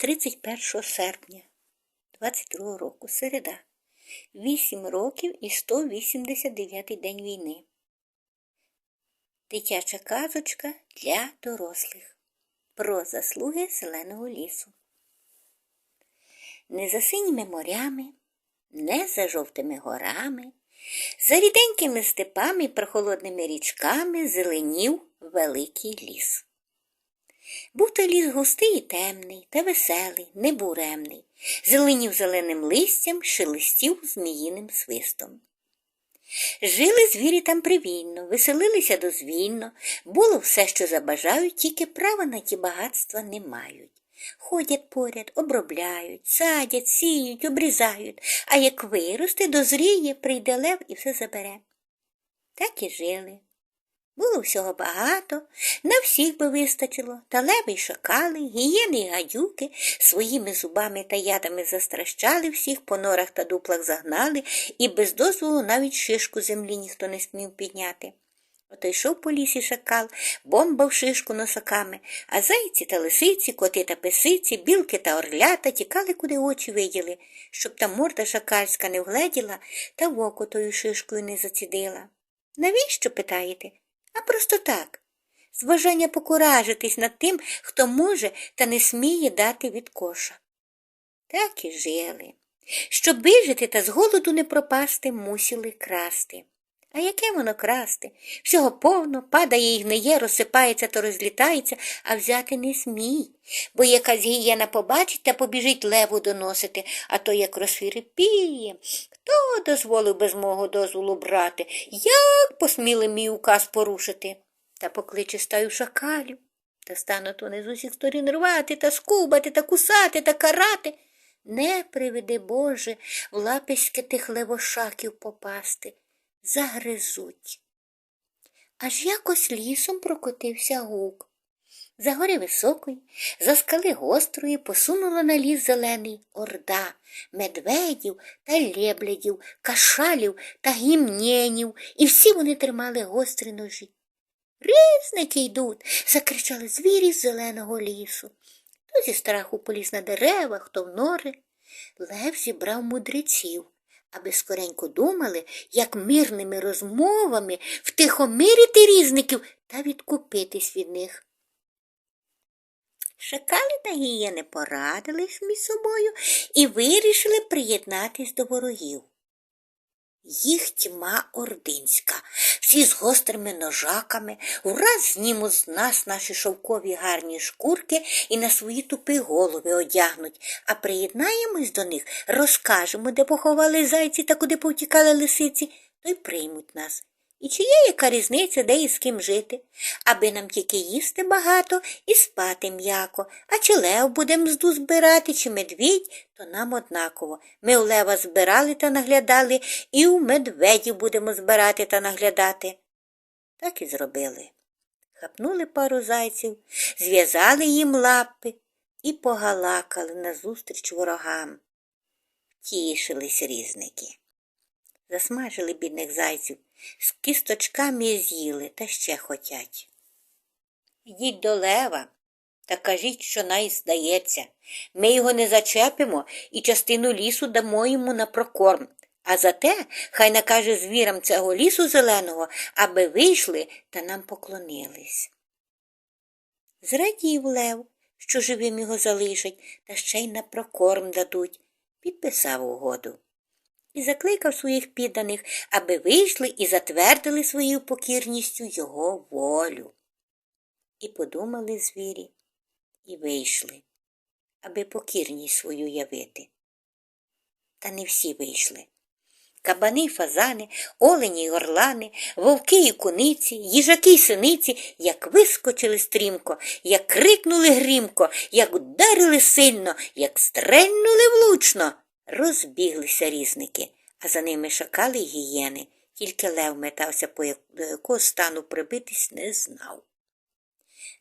31 серпня 22 року, середа. 8 років і 189 день війни. Дитяча казочка для дорослих про заслуги зеленого лісу. Не за синіми морями, не за жовтими горами, за ріденькими степами прохолодними річками зеленів великий ліс. Був той ліс густий і темний, та веселий, небуремний, зеленів зеленим листям, шелестів зміїним свистом. Жили звірі там привільно, веселилися дозвільно, було все, що забажають, тільки права на ті багатства не мають. Ходять поряд, обробляють, садять, сіють, обрізають, а як виросте, дозріє, прийде лев і все забере. Так і жили. Було всього багато, на всіх би вистачило, та леви й шакали, гієни й гадюки своїми зубами та ядами застращали всіх, по норах та дуплах загнали, і без дозволу навіть шишку землі ніхто не смів підняти. Ото йшов по лісі шакал, бомбав шишку носаками, а зайці та лисиці, коти та писиці, білки та орлята тікали, куди очі виділи, щоб та морда шакальська не вгледіла та в око тою шишкою не зацідила. Навіщо, питаєте? А просто так. З бажання покуражитись над тим, хто може та не сміє дати від коша. Так і жили. Щоб вижити та з голоду не пропасти, мусили красти. А яке воно красти? Всього повно, падає і гниє, розсипається та розлітається, а взяти не смій, бо якась гієна побачить та побіжить леву доносити, а то як розфірипіє. Хто дозволив без мого дозволу брати? Як посміли мій указ порушити? Та покличе стаю шакалів, та стануть вони з усіх сторін рвати та скубати та кусати та карати. Не приведи Боже в лаписьки тих левошаків попасти загризуть. Аж якось лісом прокотився гук. За гори високої, за скали гострої посунула на ліс зелений орда медведів та леблядів, кашалів та гімнєнів, і всі вони тримали гострі ножі. Різники йдуть, закричали звірі з зеленого лісу. Хто зі страху поліз на дерева, хто в нори. Лев зібрав мудреців аби скоренько думали, як мирними розмовами втихомирити різників та відкупитись від них. Шакали та гієни порадились між собою і вирішили приєднатись до ворогів. Їх тьма ординська, всі з гострими ножаками, враз знімуть з нас наші шовкові гарні шкурки і на свої тупі голови одягнуть, а приєднаємось до них, розкажемо, де поховали зайці та куди повтікали лисиці, то й приймуть нас. І чи є яка різниця, де і з ким жити, аби нам тільки їсти багато і спати м'яко, а чи лев будем мзду збирати, чи медвідь, то нам однаково. Ми у лева збирали та наглядали, і у медведів будемо збирати та наглядати. Так і зробили. Хапнули пару зайців, зв'язали їм лапи і погалакали назустріч ворогам. Тішились різники. Засмажили бідних зайців, з кісточками з'їли та ще хотять. Йдіть до лева та кажіть, що най здається. Ми його не зачепимо і частину лісу дамо йому на прокорм. А зате хай накаже звірам цього лісу зеленого, аби вийшли та нам поклонились. Зрадів лев, що живим його залишать, та ще й на прокорм дадуть, підписав угоду і закликав своїх підданих, аби вийшли і затвердили своєю покірністю його волю. І подумали звірі, і вийшли, аби покірність свою явити. Та не всі вийшли. Кабани й фазани, олені й орлани, вовки й куниці, їжаки й синиці, як вискочили стрімко, як крикнули грімко, як ударили сильно, як стрельнули влучно. Розбіглися різники, а за ними шакали й гієни, тільки лев метався, по якого стану прибитись, не знав.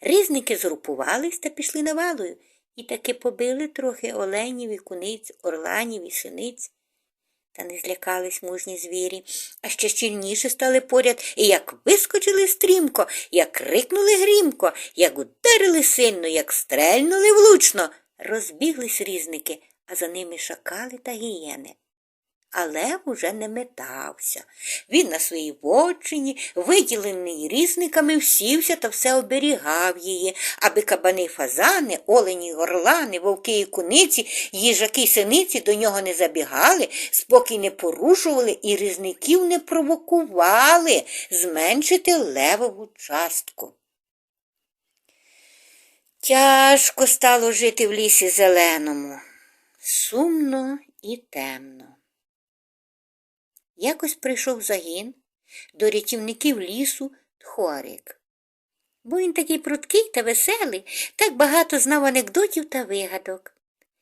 Різники згрупувались та пішли навалою і таки побили трохи оленів і куниць, орланів і синиць. Та не злякались мужні звірі, а ще щільніше стали поряд, і як вискочили стрімко, як крикнули грімко, як ударили сильно, як стрельнули влучно, Розбіглись різники, а за ними шакали та гієни. А лев уже не метався. Він на своїй вотчині, виділений різниками, всівся та все оберігав її, аби кабани фазани, олені, горлани, вовки і куниці, їжаки синиці до нього не забігали, спокій не порушували і різників не провокували зменшити левову частку. Тяжко стало жити в лісі зеленому, сумно і темно. Якось прийшов загін до рятівників лісу Тхорик. Бо він такий пруткий та веселий, так багато знав анекдотів та вигадок.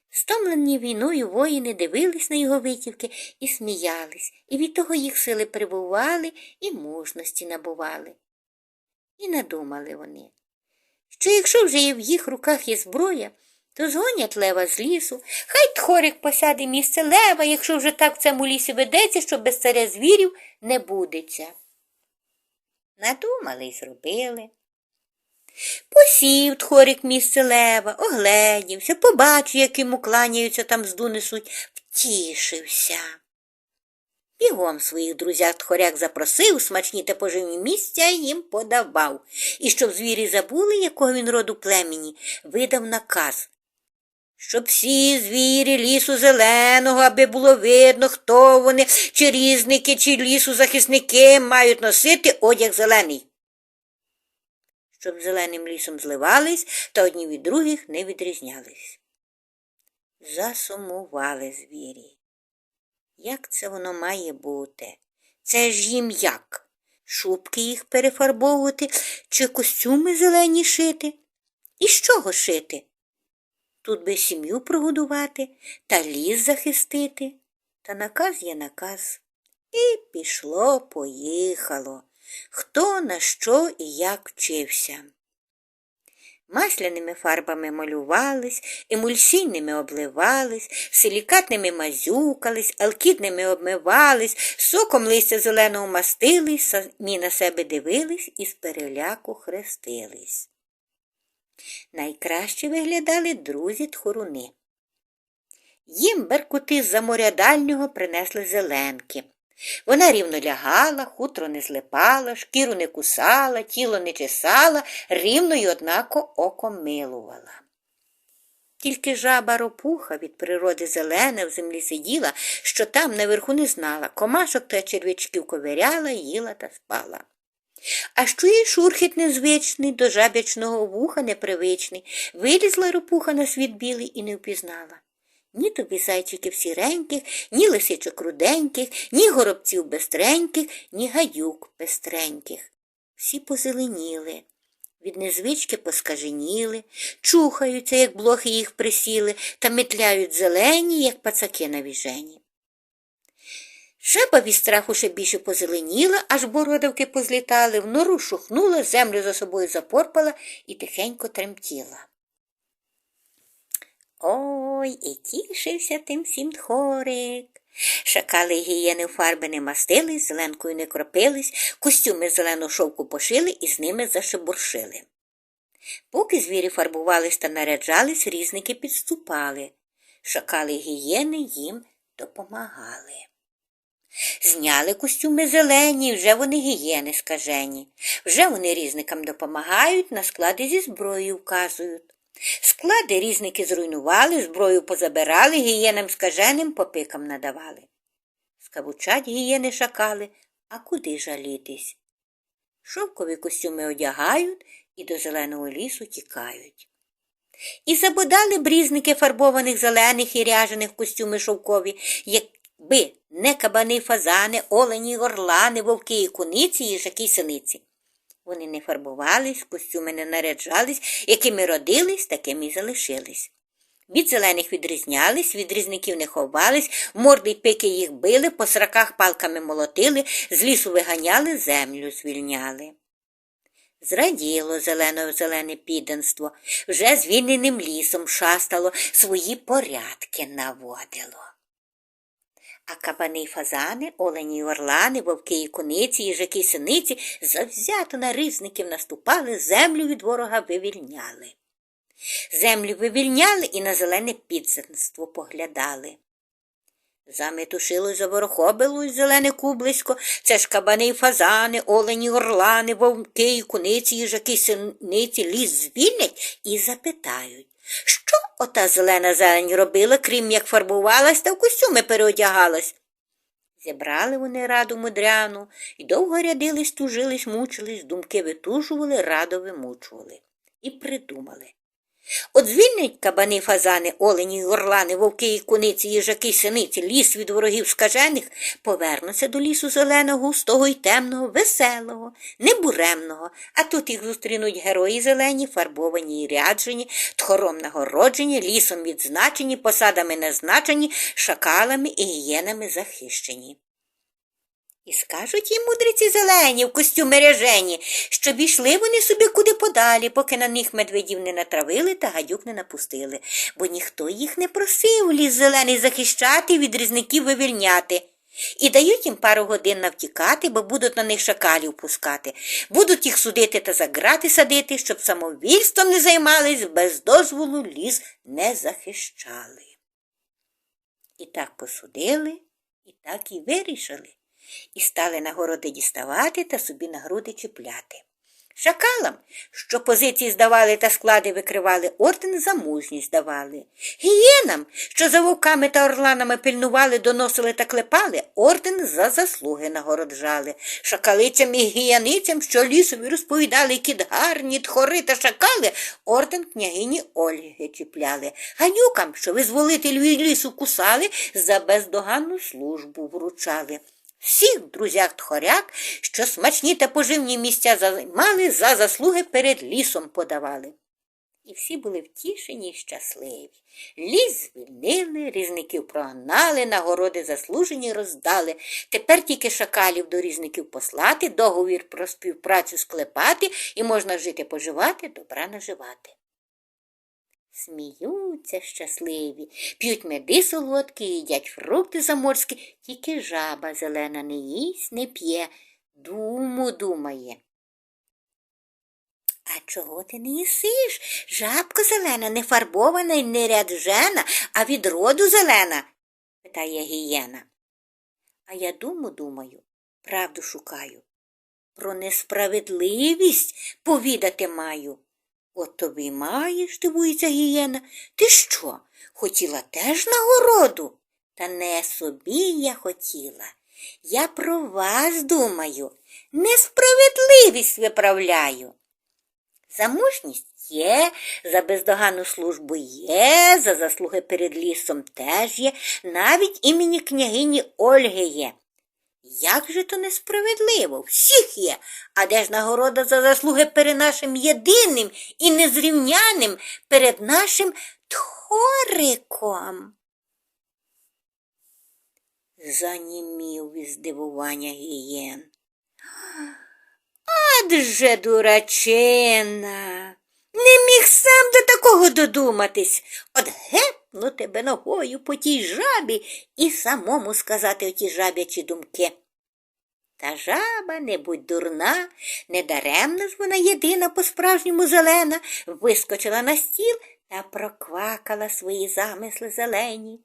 Стомлені війною воїни дивились на його витівки і сміялись, і від того їх сили прибували і мужності набували. І надумали вони, що якщо вже в їх руках є зброя, то згонять лева з лісу, хай тхорик посяде місце лева, якщо вже так в цьому лісі ведеться, що без царя звірів не будеться. Надумали й зробили. Посів тхорик місце лева, огледівся, побачив, як йому кланяються там зду несуть, втішився. Бігом своїх друзяк тхоряк запросив, смачні та поживні місця їм подавав. І щоб звірі забули, якого він роду племені, видав наказ. Щоб всі звірі лісу зеленого, аби було видно, хто вони, чи різники, чи лісу захисники мають носити одяг зелений. Щоб зеленим лісом зливались та одні від других не відрізнялись. Засумували звірі. Як це воно має бути? Це ж їм як? Шубки їх перефарбовувати чи костюми зелені шити? І з чого шити? Тут би сім'ю прогодувати та ліс захистити. Та наказ є наказ. І пішло, поїхало. Хто на що і як вчився. Масляними фарбами малювались, емульсійними обливались, силікатними мазюкались, алкідними обмивались, соком листя зеленого мастились, самі на себе дивились і з переляку хрестились. Найкраще виглядали друзі тхоруни. Їм беркути з-за моря дальнього принесли зеленки. Вона рівно лягала, хутро не злипала, шкіру не кусала, тіло не чесала, рівно й однако око милувала. Тільки жаба ропуха від природи зелена в землі сиділа, що там наверху не знала, комашок та черв'ячків ковиряла, їла та спала. А що їй шурхіт незвичний, до жабячного вуха непривичний, вилізла ропуха на світ білий і не впізнала. Ні тобі зайчиків сіреньких, ні лисичок руденьких, ні горобців бестреньких, ні гадюк пестреньких. Всі позеленіли, від незвички поскаженіли, чухаються, як блохи їх присіли, та метляють зелені, як пацаки на віжені. Жаба від страху ще більше позеленіла, аж бородавки позлітали, в нору шухнула, землю за собою запорпала і тихенько тремтіла. Ой, і тішився тим всім тхорик. Шакали гієни фарби не мастились, зеленкою не кропились, костюми зеленого шовку пошили і з ними зашебуршили. Поки звірі фарбувались та наряджались, різники підступали. Шакали гієни їм допомагали. Зняли костюми зелені, вже вони гієни скажені. Вже вони різникам допомагають, на склади зі зброєю вказують. Склади різники зруйнували, зброю позабирали, гієнам скаженим по пикам надавали. Скавучать гієни шакали, а куди жалітись? Шовкові костюми одягають і до зеленого лісу тікають. І забодали брізники фарбованих зелених і ряжених костюми шовкові, якби не кабани, фазани, олені, горлани, вовки і куниці, їжаки й синиці. Вони не фарбувались, костюми не наряджались, якими родились, такими й залишились. Від зелених відрізнялись, від різників не ховались, морди й пики їх били, по сраках палками молотили, з лісу виганяли, землю звільняли. Зраділо зелено зелене підданство, вже звільненим лісом шастало, свої порядки наводило. А кабани й фазани, олені й орлани, вовки і куниці, їжаки й синиці завзято на ризників наступали, землю від ворога вивільняли. Землю вивільняли і на зелене підземство поглядали. Заметушилось, заворохобилось зелене кублисько, це ж кабани й фазани, олені, й орлани, вовки, й куниці, їжаки, й синиці ліс звільнять і запитають, що ота зелена зелень робила, крім як фарбувалась та в костюми переодягалась. Зібрали вони раду мудряну і довго рядились, тужились, мучились, думки витужували, радо вимучували. І придумали. От звільнять кабани, фазани, олені, орлани, вовки і куниці, їжаки, синиці, ліс від ворогів скажених, повернуться до лісу зеленого, густого й темного, веселого, небуремного, а тут їх зустрінуть герої зелені, фарбовані й ряджені, тхором нагороджені, лісом відзначені, посадами назначені, шакалами і гієнами захищені. І скажуть їм мудриці зелені в костюми ряжені, щоб ішли вони собі куди подалі, поки на них медведів не натравили та гадюк не напустили, бо ніхто їх не просив ліс зелений захищати від різників вивільняти. І дають їм пару годин навтікати, бо будуть на них шакалів пускати, будуть їх судити та за грати садити, щоб самовільством не займались, без дозволу ліс не захищали. І так посудили, і так і вирішили і стали нагороди діставати та собі на груди чіпляти. Шакалам, що позиції здавали та склади викривали, орден за мужність давали. Гієнам, що за вовками та орланами пильнували, доносили та клепали, орден за заслуги нагороджали. Шакалицям і гіяницям, що лісові розповідали кідгарні, тхори та шакали, орден княгині Ольги чіпляли. Ганюкам, що визволителю і лісу кусали, за бездоганну службу вручали. Всіх друзях тхоряк, що смачні та поживні місця займали, за заслуги перед лісом подавали. І всі були втішені й щасливі. Ліс звільнили, різників прогнали, нагороди заслужені роздали. Тепер тільки шакалів до різників послати, договір про співпрацю склепати і можна жити поживати, добра наживати. Сміються щасливі, п'ють меди солодкі, їдять фрукти заморські, тільки жаба зелена не їсть, не п'є, думу думає. А чого ти не їсиш? Жабко зелена, не фарбована й не ряджена, а від роду зелена, питає гієна. А я думу думаю, правду шукаю. Про несправедливість повідати маю. От тобі маєш, дивується гієна. Ти що, хотіла теж нагороду? Та не собі я хотіла. Я про вас думаю, несправедливість виправляю. За мужність є, за бездоганну службу є, за заслуги перед лісом теж є, навіть імені княгині Ольги є. Як же то несправедливо? Всіх є, а де ж нагорода за заслуги перед нашим єдиним і незрівняним перед нашим тхориком? Занімів від здивування гієн. Адже дурачина, не міг сам до такого додуматись. От гепну тебе ногою по тій жабі і самому сказати оті жабячі думки. Та жаба, не будь дурна, недаремно ж вона єдина по-справжньому зелена, вискочила на стіл та проквакала свої замисли зелені.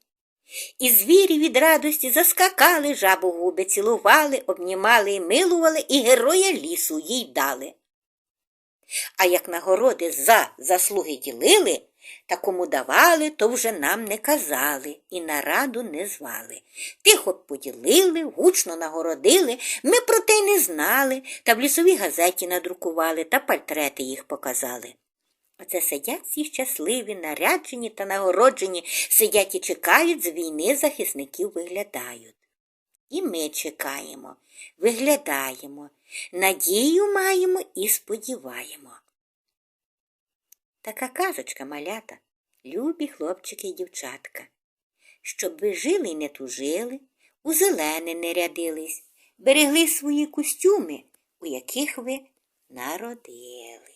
І звірі від радості заскакали, жабу губи цілували, обнімали і милували, і героя лісу їй дали. А як нагороди за заслуги ділили, та кому давали, то вже нам не казали і на раду не звали. Тихо поділили, гучно нагородили, ми про те й не знали, та в лісовій газеті надрукували та портрети їх показали. Оце сидять всі щасливі, наряджені та нагороджені, сидять і чекають, з війни захисників виглядають. І ми чекаємо, виглядаємо, надію маємо і сподіваємо. Така казочка малята, любі хлопчики і дівчатка, щоб ви жили й не тужили, у зелене не рядились, берегли свої костюми, у яких ви народились.